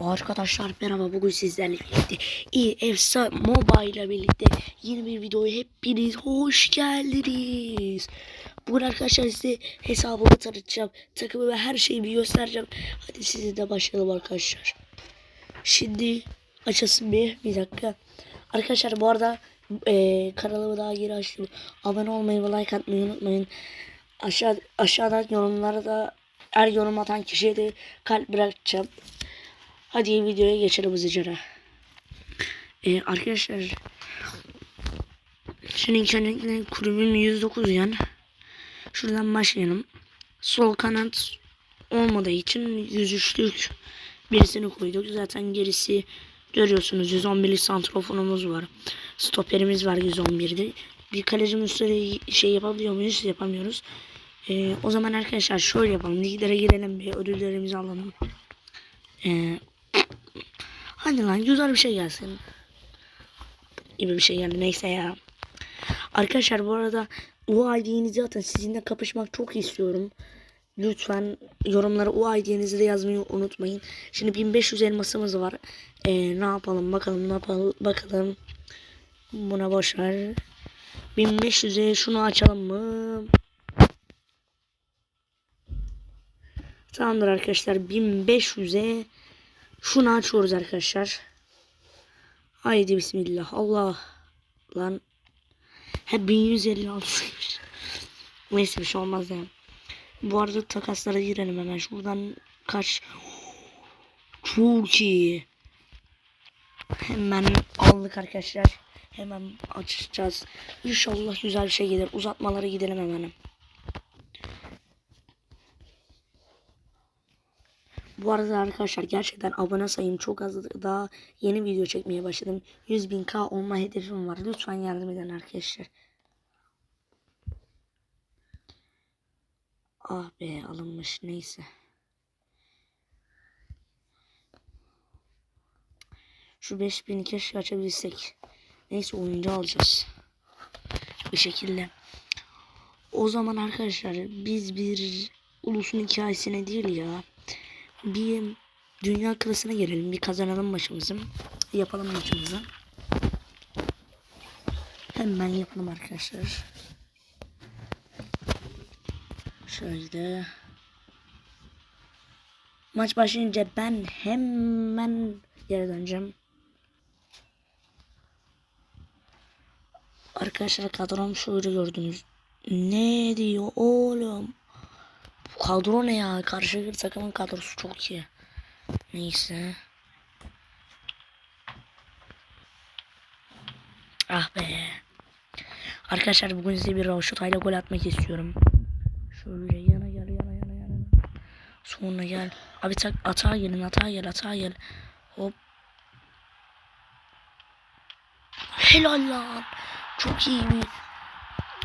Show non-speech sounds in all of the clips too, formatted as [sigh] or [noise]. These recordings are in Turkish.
Arkadaşlar merhaba bugün sizlerle birlikte iyi efsa mobile ile birlikte yeni bir videoya hepiniz hoş geldiniz. Bugün arkadaşlar size hesabımı tanıtacağım. Takımı ve her şeyimi göstereceğim. Hadi size de başlayalım arkadaşlar. Şimdi açasın bir bir dakika. Arkadaşlar bu arada eee kanalımı daha yeni açtım. Abone olmayı ve like atmayı unutmayın. Aşağı, aşağıdan yorumlara da her yorum atan kişiye de kalp bırakacağım. Hadi videoya geçelim hızlıca. Ee, arkadaşlar şimdi internetine kulübüm 109 yan. Şuradan başlayalım. Sol kanat olmadığı için 103'lük birisini koyduk. Zaten gerisi görüyorsunuz 111'lik santrofonumuz var. Stoperimiz var 111'de. Bir kalecinin üstüne şey yapabiliyor muyuz? Yapamıyoruz. Ee, o zaman arkadaşlar şöyle yapalım. Liglere girelim bir ödüllerimizi alalım. Ee, hadi lan güzel bir şey gelsin. Gibi bir şey geldi neyse ya. Arkadaşlar bu arada UID'nizi atın. Sizinle kapışmak çok istiyorum. Lütfen yorumlara UID'nizi de yazmayı unutmayın. Şimdi 1500 elmasımız var. Ee, ne yapalım bakalım ne yapalım bakalım. Buna boş ver. 1500'e şunu açalım mı? Tamamdır arkadaşlar 1500'e şunu açıyoruz arkadaşlar. Haydi bismillah. Allah lan. He 1156. [laughs] Neyse bir şey olmaz yani. Bu arada takaslara girelim hemen. Şuradan kaç. Çok iyi. Hemen aldık arkadaşlar. Hemen açacağız. İnşallah güzel bir şey gelir. Uzatmalara gidelim hemen. Bu arada arkadaşlar gerçekten abone sayım çok az. Daha yeni video çekmeye başladım. 100.000k olma hedefim var. Lütfen yardım edin arkadaşlar. Ah be alınmış neyse. Şu 5000 keşke açabilsek. Neyse oyuncu alacağız. Bir şekilde. O zaman arkadaşlar biz bir ulusun hikayesine değil ya bir dünya klasına gelelim. Bir kazanalım maçımızı. Yapalım maçımızı. Hemen yapalım arkadaşlar. Şöyle. Maç başlayınca ben hemen geri döneceğim. Arkadaşlar kadrom şöyle gördünüz. Ne diyor oğlum? Bu kadro ne ya? Karşı takımın kadrosu çok iyi. Neyse. Ah be. Arkadaşlar bugün size bir roşotayla gol atmak istiyorum. Şöyle yana gel yana yana yana. Sonra gel. Abi tak atağa gelin atağa gel atağa gel. Hop. Helal lan. Çok iyi bir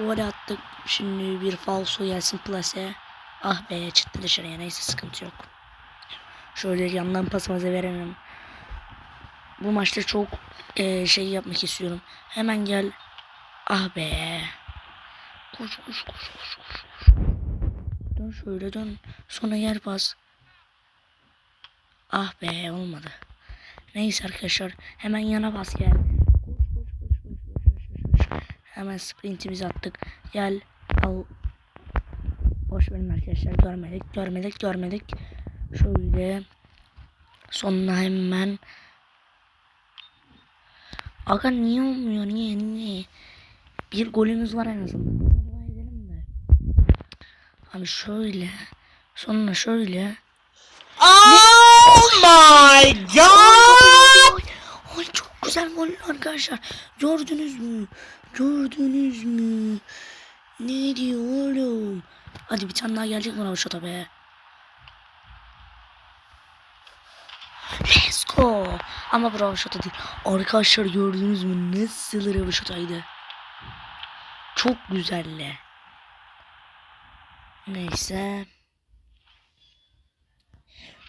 gol attık. Şimdi bir falso gelsin plase. Ah be çıktı dışarıya neyse sıkıntı yok. Şöyle yandan pasımızı verelim. Bu maçta çok e, şey yapmak istiyorum. Hemen gel. Ah be. Koş koş koş koş. koş. Dön şöyle dön. Sonra yer pas. Ah be olmadı. Neyse arkadaşlar hemen yana bas gel. Koş koş koş koş koş koş. koş. Hemen sprintimizi attık. Gel al Boş verin arkadaşlar. Görmedik, görmedik, görmedik. Şöyle. Sonuna hemen. Aga niye olmuyor? Niye? Niye? Bir golümüz var en azından. Dua edelim de. Abi şöyle. Sonra şöyle. Oh my god! Ay çok güzel gol arkadaşlar. Gördünüz mü? Gördünüz mü? Ne diyor oğlum? Hadi bir tane daha gelecek mi Ravşat'a be? Let's go. Ama bu Ravşat'a değil. Arkadaşlar gördünüz mü? Nasıl Ravşat'aydı? Çok güzelle. Neyse.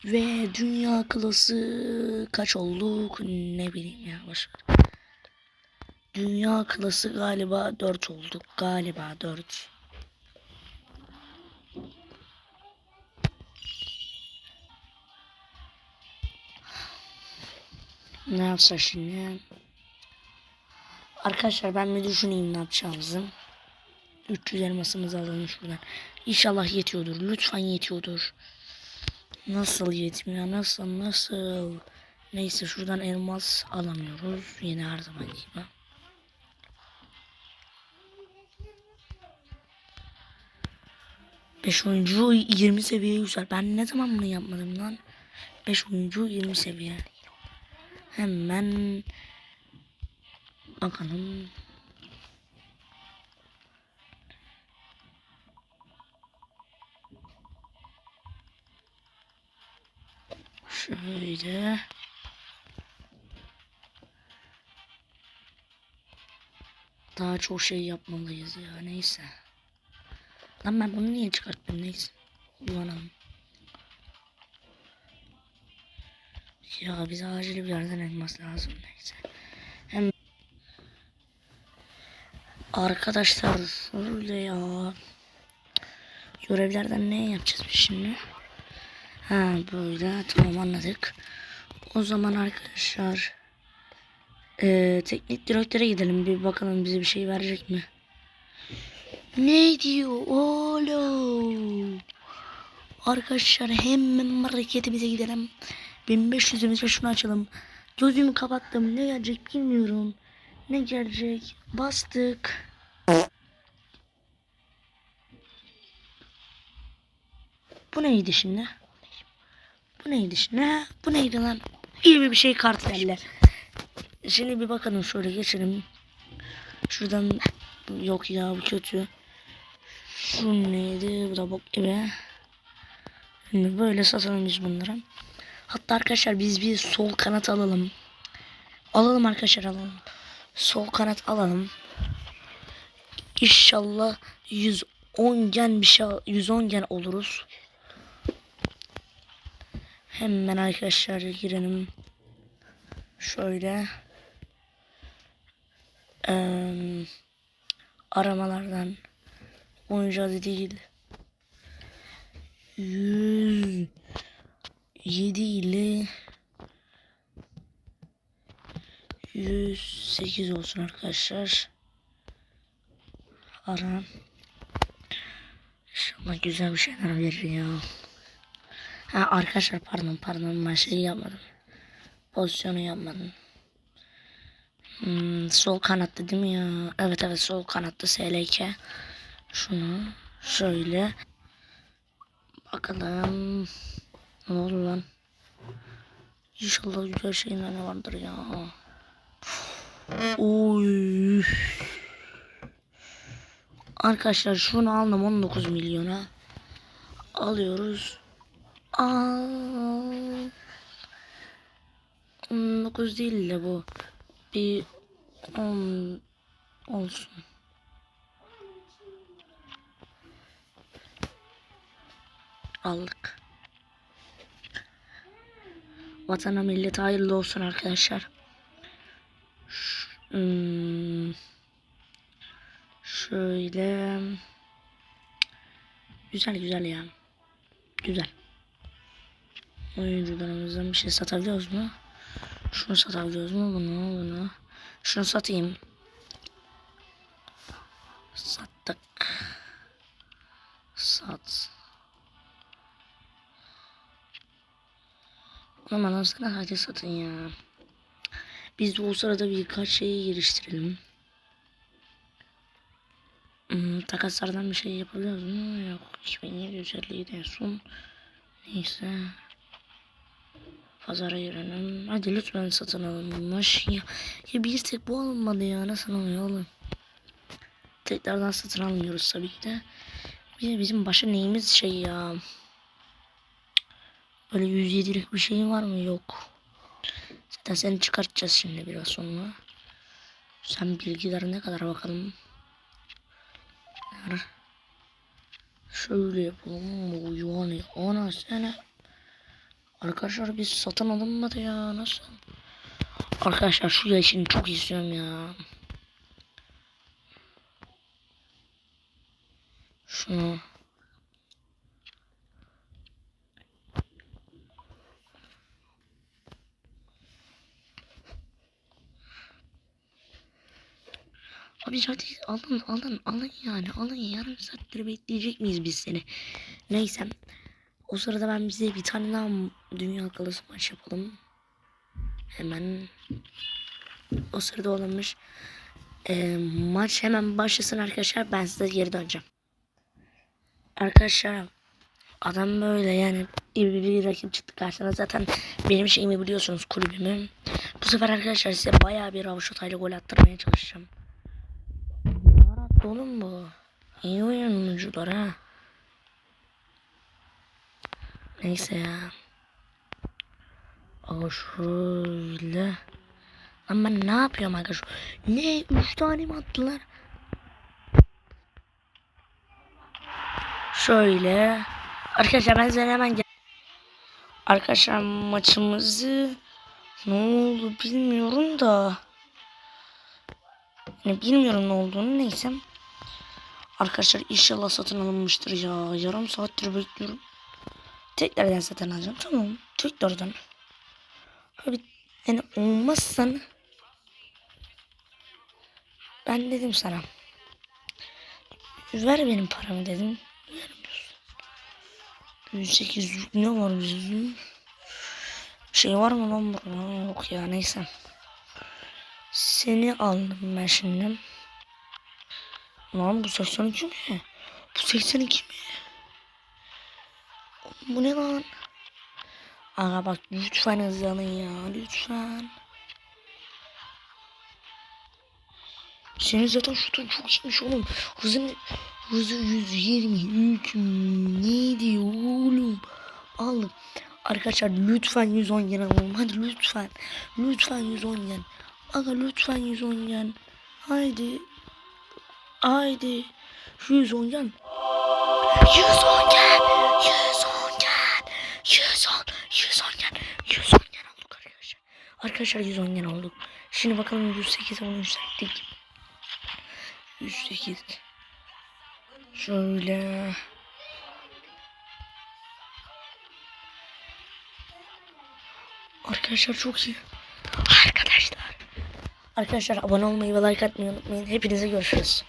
Ve dünya klası kaç olduk ne bileyim ya boşver. Dünya klası galiba 4 olduk. Galiba 4. Ne yapsa şimdi? Arkadaşlar ben bir düşüneyim ne yapacağımızı. 300 elmasımızı alalım şuradan. İnşallah yetiyordur. Lütfen yetiyordur. Nasıl yetmiyor? Nasıl? Nasıl? Neyse şuradan elmas alamıyoruz. Yine her zaman gibi. Beş oyuncu 20 seviye yüksel. Ben ne zaman bunu yapmadım lan? 5 oyuncu 20 seviye. Hemen bakalım. Şöyle. Daha çok şey yapmalıyız ya neyse. Lan ben bunu niye çıkarttım neyse. Yuvanalım. Ya bize acil bir yerden elmas lazım neyse. Hem Arkadaşlar şöyle ya. Görevlerden ne yapacağız biz şimdi? Ha böyle tamam anladık. O zaman arkadaşlar eee, teknik direktöre gidelim bir bakalım bize bir şey verecek mi? Ne diyor oğlum? Arkadaşlar hemen hareketimize gidelim. 1500'ümüze şunu açalım. Gözümü kapattım. Ne gelecek bilmiyorum. Ne gelecek? Bastık. Bu neydi şimdi? Bu neydi şimdi? Bu neydi lan? İyi bir şey kart geldi. Şimdi bir bakalım şöyle geçelim. Şuradan yok ya bu kötü. Şu neydi? Bu da bok gibi. Şimdi böyle satalım biz bunları. Hatta arkadaşlar biz bir sol kanat alalım. Alalım arkadaşlar alalım. Sol kanat alalım. İnşallah 110 gen bir şey 110 gen oluruz. Hemen arkadaşlar girelim. Şöyle. Eee, aramalardan oyuncu adı değil. 100 7 ile 108 olsun arkadaşlar. Aran. İnşallah güzel bir şeyler verir ya. Ha arkadaşlar pardon pardon ben şey yapmadım. Pozisyonu yapmadım. Hmm, sol kanatta değil mi ya? Evet evet sol kanatta SLK. Şunu şöyle. Bakalım. Ne olur lan? İnşallah güzel şeyler ne vardır ya. Oy. Arkadaşlar şunu aldım 19 milyona. Alıyoruz. Aa. 19 değil de bu. Bir 10 olsun. Aldık. Vatana millete hayırlı olsun arkadaşlar. Ş- hmm, şöyle güzel güzel ya. Güzel. Oyuncularımızdan bir şey satabiliyoruz mu? Şunu satabiliyoruz mu? Bunu, bunu. Şunu satayım. Sattık. Sat. Aman alsana hadi satın ya. Biz de o sırada birkaç şeyi geliştirelim. Hmm, takaslardan bir şey yapabiliyoruz mu? Yok. 2750 de son. Neyse. Pazara girelim. Hadi lütfen satın alınmış. Ya, ya bir tek bu alınmadı ya. Nasıl oluyor oğlum? Tekrardan satın almıyoruz tabii ki de. De bizim başa neyimiz şey ya. Böyle 107'lik bir şey var mı? Yok. Zaten seni çıkartacağız şimdi biraz sonra. Sen bilgiler ne kadar bakalım. Şöyle yapalım. Yani ana sene. Arkadaşlar biz satın alınmadı ya nasıl? Arkadaşlar şu yaşını çok istiyorum ya. Şunu. Abi hadi alın alın alın yani alın yarım saattir bekleyecek miyiz biz seni? Neyse. O sırada ben bize bir tane daha dünya kalası maç yapalım. Hemen o sırada olmuş. Ee, maç hemen başlasın arkadaşlar. Ben size geri döneceğim. Arkadaşlar adam böyle yani bir, bir rakip çıktı karşısına. Zaten benim şeyimi biliyorsunuz kulübümü. Bu sefer arkadaşlar size bayağı bir avuçotayla gol attırmaya çalışacağım. Oğlum bu? İyi oyuncular ha. Neyse ya. Aa şöyle. Lan ben ne yapıyorum arkadaşlar? Ne? Üç tane mi attılar? Şöyle. Arkadaşlar ben size hemen gel. Arkadaşlar maçımızı ne oldu bilmiyorum da. Yani bilmiyorum ne olduğunu neyse. Arkadaşlar inşallah satın alınmıştır ya. Yarım saattir bekliyorum. Tekrardan satın alacağım. Tamam. Tekrardan. Abi yani olmazsan ben dedim sana. Ver benim paramı dedim. Vermiyorsun. 108 ne var bizim? Şey var mı lan burada? Yok ya neyse. Seni aldım ben şimdi. Lan bu 82 mi? Bu 82 mi? Bu ne lan? Aga bak lütfen hızlanın ya lütfen. Senin zaten şutun çok iyiymiş oğlum. Hızın hızı 123 neydi oğlum? Al. Arkadaşlar lütfen 110 yen alalım. Hadi lütfen. Lütfen 110 yen. Aga lütfen 110 yen. Haydi. Haydi. Şu 110 yen. 110 yen. 110 yen. 110. 110 yen. 110 yen olduk arkadaşlar. Arkadaşlar 110 yen olduk. Şimdi bakalım 108'e onu yükselttik. 108. Şöyle. Arkadaşlar çok iyi. Arkadaşlar. Arkadaşlar abone olmayı ve like atmayı unutmayın. Hepinize görüşürüz.